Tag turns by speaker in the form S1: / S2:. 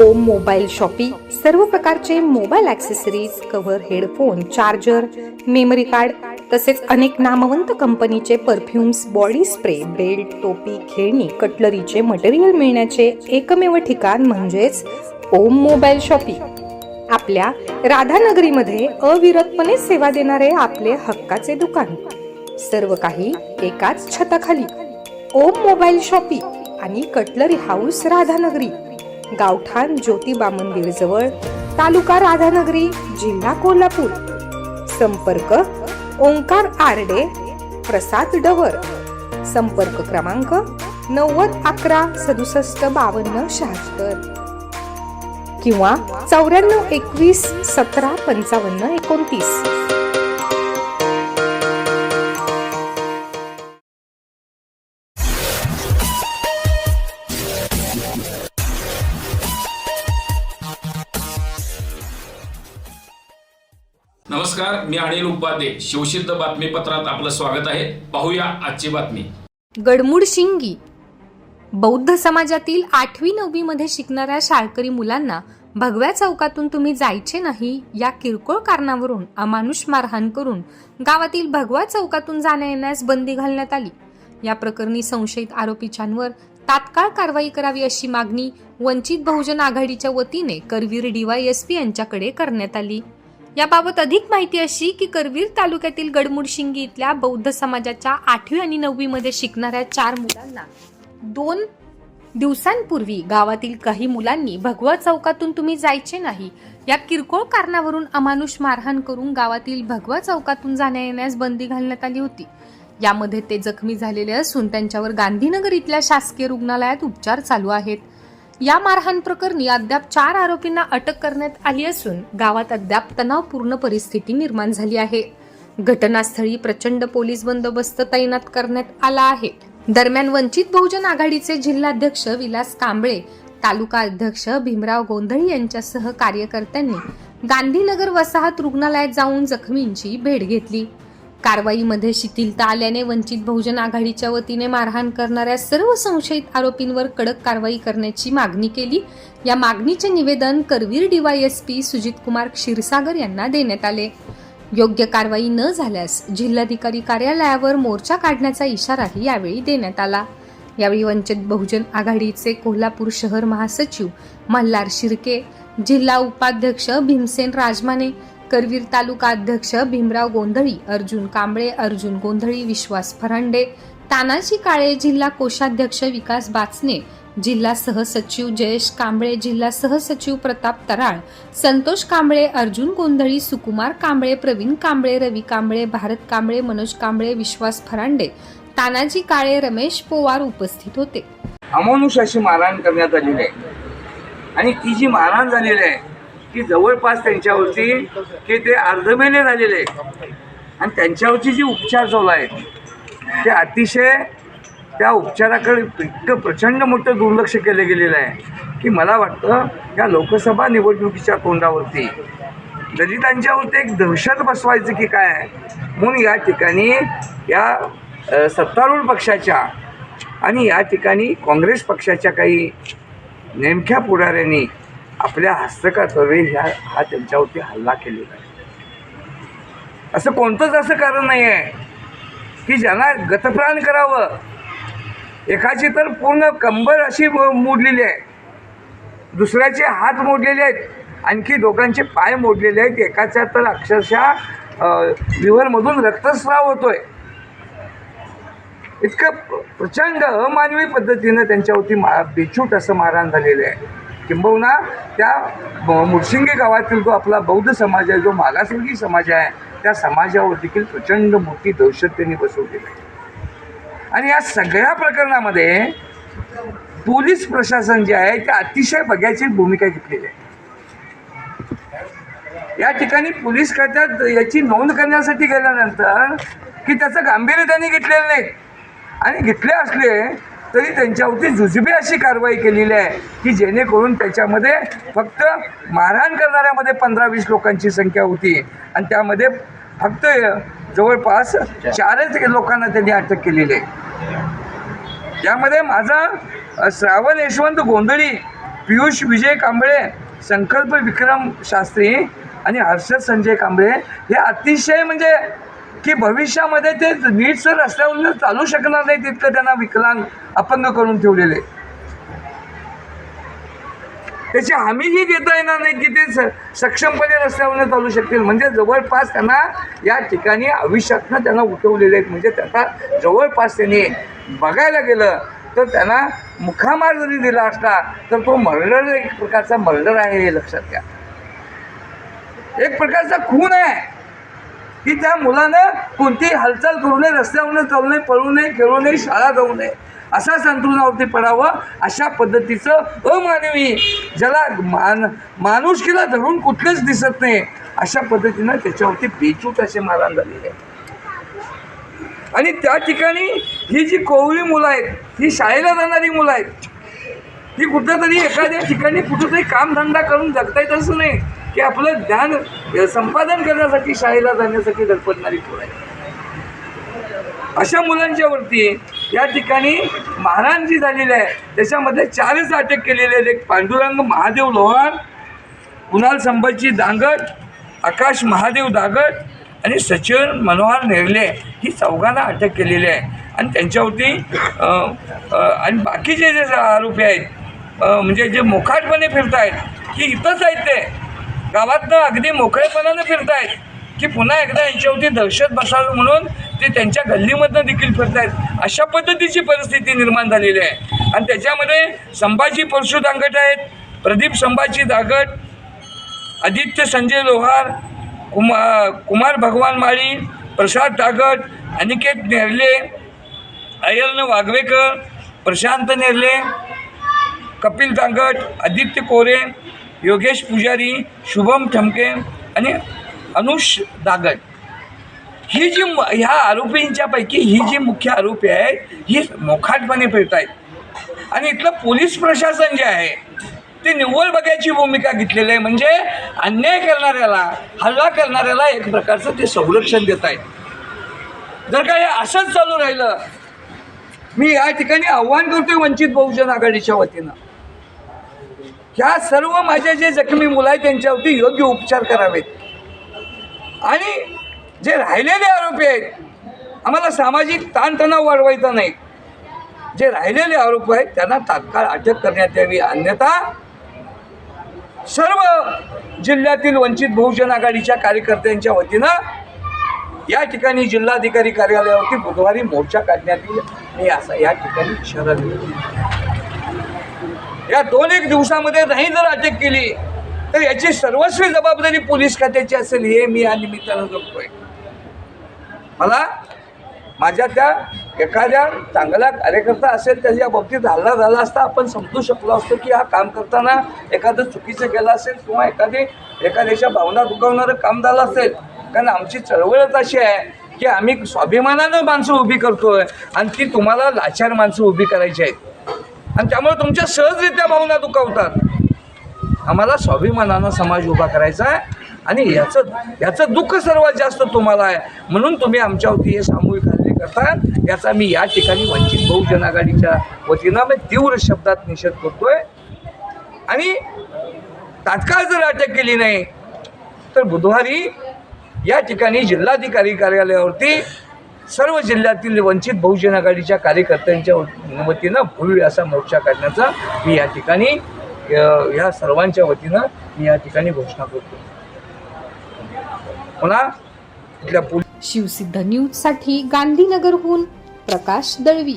S1: ओम mobile shoppe सर्व प्रकारचे mobile accessories cover headphone charger memory card तसेच अनेक नामवंत कंपनीचे परफ्युम्स बॉडी स्प्रे बेल्ट टोपी खेळणी कटलरीचे मटेरियल मिळण्याचे एकमेव ठिकाण म्हणजेच ओम मोबाईल शॉपी आपल्या राधानगरीमध्ये अविरतपणे सेवा देणारे आपले हक्काचे दुकान. सर्व काही एकाच छताखाली. ओम मोबाईल शॉपी आणि कटलरी हाऊस राधानगरी. गावठाण ज्योतिबा मंदिर जवळ तालुका राधानगरी जिल्हा कोल्हापूर. संपर्क ओंकार आरडे प्रसाद डवर. संपर्क क्रमांक नव्वद अकरा सदुसष्ट बावन्न शहात्तर. किंवा चौऱ्याण्णव एकवीस सतरा पंचावन्न एकोणतीस.
S2: नमस्कार मी अनिल उपाध्ये शिवसिद्ध बातमीपत्रात आपलं स्वागत आहे. पाहूया आजची बातमी.
S1: गडमुड शिंगी. बौद्ध समाजातील आठवी नववी मध्ये शिकणाऱ्या शाळकरी मुलांना भगव्या चौकातून तुम्ही जायचे नाही या किरकोळ कारणावरून अमानुष मारहाण करून गावातील भगवा चौकातून जाण्या येण्यास बंदी घालण्यात आली. या प्रकरणी संशयित आरोपीच्यांवर तात्काळ कारवाई करावी अशी मागणी वंचित बहुजन आघाडीच्या वतीने करवीर डीवायएसपी यांच्याकडे करण्यात आली. याबाबत अधिक माहिती अशी की करवीर तालुक्यातील गडमुडशिंगी इथल्या बौद्ध समाजाच्या आठवी आणि नववी मध्ये शिकणाऱ्या चार मुलांना दोन दिवसांपूर्वी गावातील काही मुलांनी भगवा चौकातून तुम्ही जायचे नाही. या किरकोळ कारणावरून अमानुष मारहाण करून गावातील भगवा चौकातून जाण्या येण्यास बंदी घालण्यात आली होती. यामध्ये ते जखमी झालेले असून त्यांच्यावर गांधीनगर इथल्या शासकीय रुग्णालयात उपचार चालू आहेत. या मारहाण प्रकरणी अद्याप चार आरोपींना अटक करण्यात आली असून गावात अद्याप तणावपूर्ण परिस्थिती निर्माण झाली आहे. घटनास्थळी प्रचंड पोलीस बंदोबस्त तैनात करण्यात आला आहे. दरम्यान वंचित बहुजन आघाडीचे जिल्हाध्यक्ष विलास कांबळे तालुका अध्यक्ष भीमराव गोंधळी यांच्यासह कार्यकर्त्यांनी गांधीनगर वसाहत रुग्णालयात जाऊन जखमींची भेट घेतली. कारवाईमध्ये शिथिलता आल्याने वंचित बहुजन आघाडीच्या वतीने मारहाण करणाऱ्या सर्व संशयित आरोपींवर कडक कारवाई करण्याची मागणी केली. या मागणीचे निवेदन करवीर डीवायएसपी सुजित कुमार क्षीरसागर यांना देण्यात आले. योग्य कारवाई न झाल्यास जिल्हाधिकारी कार्यालयावर मोर्चा काढण्याचा इशाराही यावेळी देण्यात आला. यावेळी वंचित बहुजन आघाडीचे कोल्हापूर शहर महासचिव मल्हार शिर्के जिल्हा उपाध्यक्ष भीमसेन राजमाने करवीर तालुका अध्यक्ष भीमराव गोंधळी अर्जुन कांबळे अर्जुन गोंधळी विश्वास फरांडे तानाजी काळे जिल्हा कोषाध्यक्ष विकास बाचने जिल्हा सहसचिव जयेश कांबळे जिल्हा सहसचिव प्रताप तराळ संतोष कांबळे अर्जुन गोंधळी सुकुमार कांबळे प्रवीण कांबळे रवी कांबळे भारत कांबळे मनोज कांबळे विश्वास फरांडे तानाजी काळे रमेश पोवार उपस्थित होते.
S3: अमानुष अशी मारहाण करण्यात आलेली आहे. आणि ती जी मारहाण झालेली आहे की जवळपास त्यांच्यावरती की ते अर्धमेले झालेले आहेत. आणि त्यांच्यावरची जी उपचार चालू आहेत ते अतिशय त्या उपचाराकडे इतकं प्रचंड मोठं दुर्लक्ष केलं गेलेलं आहे की मला वाटतं या लोकसभा निवडणुकीच्या तोंडावरती दलितांच्यावरती एक दहशत बसवायचं की काय म्हणून या ठिकाणी या सत्तारूढ पक्षाच्या आणि या ठिकाणी काँग्रेस पक्षाच्या काही नेमक्या पुढाऱ्यांनी आपल्या हस्तकातवे ह्या हा त्यांच्यावरती हल्ला केलेला आहे. असं कोणतंच असं कारण नाही आहे की ज्यांना गतप्राण करावं. एकाची तर पूर्ण कंबर अशी मो- मोडलेली आहे. दुसऱ्याचे हात मोडलेले आहेत. आणखी दोघांचे पाय मोडलेले आहेत. एकाच्या तर अक्षरशः लिव्हरमधून रक्तस्राव होतोय. इतकं प्रचंड अमानवी पद्धतीनं त्यांच्यावरती मा बेछूट असं मारहाण झालेलं आहे. किंबहुना त्या मुर्शिंगे गावातील जो आपला बौद्ध समाज आहे जो मागासवर्गीय समाज आहे त्या समाजावर देखील प्रचंड मोठी दहशत त्यांनी बसवलेली आहे आणि या सगळ्या प्रकरणामध्ये पोलीस प्रशासन जे आहे ते अतिशय बघ्याची भूमिका घेतलेली आहे. या ठिकाणी पोलीस खात्यात याची नोंद करण्यासाठी गेल्यानंतर की त्याचं गांभीर्य त्यांनी घेतलेलं नाही. आणि घेतले असले तरी त्यांच्यावरती जुजबी अशी कारवाई केलेली आहे की जेणेकरून त्याच्यामध्ये फक्त मारहाण करणाऱ्यामध्ये पंधरा वीस लोकांची संख्या होती. आणि त्यामध्ये फक्त जवळपास चारच लोकांना त्यांनी अटक केलेली आहे. यामध्ये माझा श्रावण यशवंत गोंधळी पियुष विजय कांबळे संकल्प विक्रम शास्त्री आणि हर्षद संजय कांबळे हे अतिशय म्हणजे की भविष्यामध्ये ते नीटसर रस्त्यावर चालू शकणार नाही तितकं त्यांना विकलांग अपंग करून ठेवलेले. त्याची हमीही देता येणार नाही की ते स- सक्षमपणे रस्त्यावरनं चालू शकतील. म्हणजे जवळपास त्यांना या ठिकाणी आयुष्यातनं त्यांना उठवलेले आहेत. म्हणजे त्याचा जवळपास त्यांनी बघायला गेलं तर त्यांना मुखामार जरी दिला असला तर तो मर्डर एक प्रकारचा मर्डर आहे हे लक्षात घ्या. एक प्रकारचा खून आहे. की त्या मुलानं कोणतीही हालचाल करू नये रस्त्यावरून चालू नये पळू नये खेळू नये शाळा जाऊ नये असा संतुलनावरती पडावं अशा पद्धतीचं अमानवी ज्याला मान माणुसकीला धरून कुठलेच दिसत नाही अशा पद्धतीनं त्याच्यावरती बेचूट असे मारण झालेले आहे. आणि त्या ठिकाणी ही जी कोवळी मुलं आहेत ही शाळेला जाणारी मुलं आहेत ही कुठंतरी एखाद्या ठिकाणी कुठंतरी कामधंदा करून जगता येत असं नाही. की आपलं ज्ञान संपादन करण्यासाठी शाळेला जाण्यासाठी धडपडणारी पोरं आहे? अशा मुलांच्या वरती या ठिकाणी मारहाण जी झालेली आहे त्याच्यामध्ये चारच अटक केलेले आहेत. एक पांडुरंग महादेव लोहार कुणाल संभाजी दांगट आकाश महादेव दागट आणि सचिन मनोहर नेरले ही चौघांना अटक केलेली आहे. आणि त्यांच्यावरती आणि बाकीचे जे आरोपी आहेत म्हणजे जे मोकाटपणे फिरत आहेत की इथंच आहेत ते गावातनं अगदी मोकळेपणानं फिरत आहेत की पुन्हा एकदा यांच्यावरती दहशत बसावं म्हणून ते त्यांच्या गल्लीमधनं देखील फिरत आहेत अशा पद्धतीची परिस्थिती निर्माण झालेली आहे. आणि त्याच्यामध्ये संभाजी परशु दांगट आहेत प्रदीप संभाजी दागट आदित्य संजय लोहार कुमा कुमार भगवान माळी प्रसाद दागट अनिकेत नेरले अयर्न वाघवेकर प्रशांत नेरले कपिल दांगट आदित्य कोरे योगेश पुजारी शुभम ठमके आणि अनुष दागट ही जी म- ह्या आरोपींच्यापैकी ही जी मुख्य आरोपी आहे ही मोखाटपणे फिरत आहेत आणि इथलं पोलीस प्रशासन जे आहे ते निव्वळ बघायची भूमिका घेतलेली आहे. म्हणजे अन्याय करणाऱ्याला हल्ला करणाऱ्याला एक प्रकारचं ते संरक्षण देत आहेत जर का हे असंच चालू राहिलं मी या ठिकाणी आव्हान करतोय वंचित बहुजन आघाडीच्या वतीनं. ह्या सर्व माझ्या जे जखमी मुलं आहेत त्यांच्यावरती योग्य उपचार करावेत. आणि जे राहिलेले आरोपी आहेत आम्हाला सामाजिक ताणतणाव वाढवायचा नाही. जे राहिलेले आरोप आहेत त्यांना तात्काळ अटक करण्यात यावी. अन्यथा सर्व जिल्ह्यातील वंचित बहुजन आघाडीच्या कार्यकर्त्यांच्या वतीनं या ठिकाणी जिल्हाधिकारी कार्यालयावरती बुधवारी मोर्चा काढण्यात येईल. मी असा या ठिकाणी इशारा दिला या दोन एक दिवसामध्ये नाही जर अटक केली तर याची सर्वस्वी जबाबदारी पोलीस खात्याची असेल हे मी या निमित्तानं जगतोय मला माझ्या त्या एखाद्या चांगला कार्यकर्ता असेल त्याच्या बाबतीत हल्ला झाला असता आपण समजू शकलो असतो की हा काम करताना एखादं चुकीचं केलं असेल किंवा एखादी एखाद्याच्या भावना दुखावणारं काम झालं असेल. कारण आमची चळवळच अशी आहे की आम्ही स्वाभिमानानं माणसं उभी करतोय आणि ती तुम्हाला लाचार माणसं उभी करायची आहेत. आणि त्यामुळे तुमच्या सहजरित्या भावना दुखावतात. आम्हाला स्वाभिमानानं समाज उभा करायचा आहे आणि याचं याचं दुःख सर्वात जास्त तुम्हाला आहे. म्हणून तुम्ही आमच्यावरती हे सामूहिक हल्ले करता याचा मी या ठिकाणी वंचित बहुजन आघाडीच्या वतीनं मी तीव्र शब्दात निषेध करतोय. आणि तात्काळ जर अटक केली नाही तर बुधवारी या ठिकाणी जिल्हाधिकारी कार्यालयावरती सर्व जिल्ह्यातील वंचित बहुजन आघाडीच्या कार्यकर्त्यांच्या वतीनं भव्य असा मोर्चा काढण्याचा मी या ठिकाणी ह्या या सर्वांच्या वतीनं मी या ठिकाणी घोषणा करतो. पुन्हा इथल्या पोलीस
S1: शिवसिद्ध न्यूजसाठी गांधीनगरहून प्रकाश दळवी.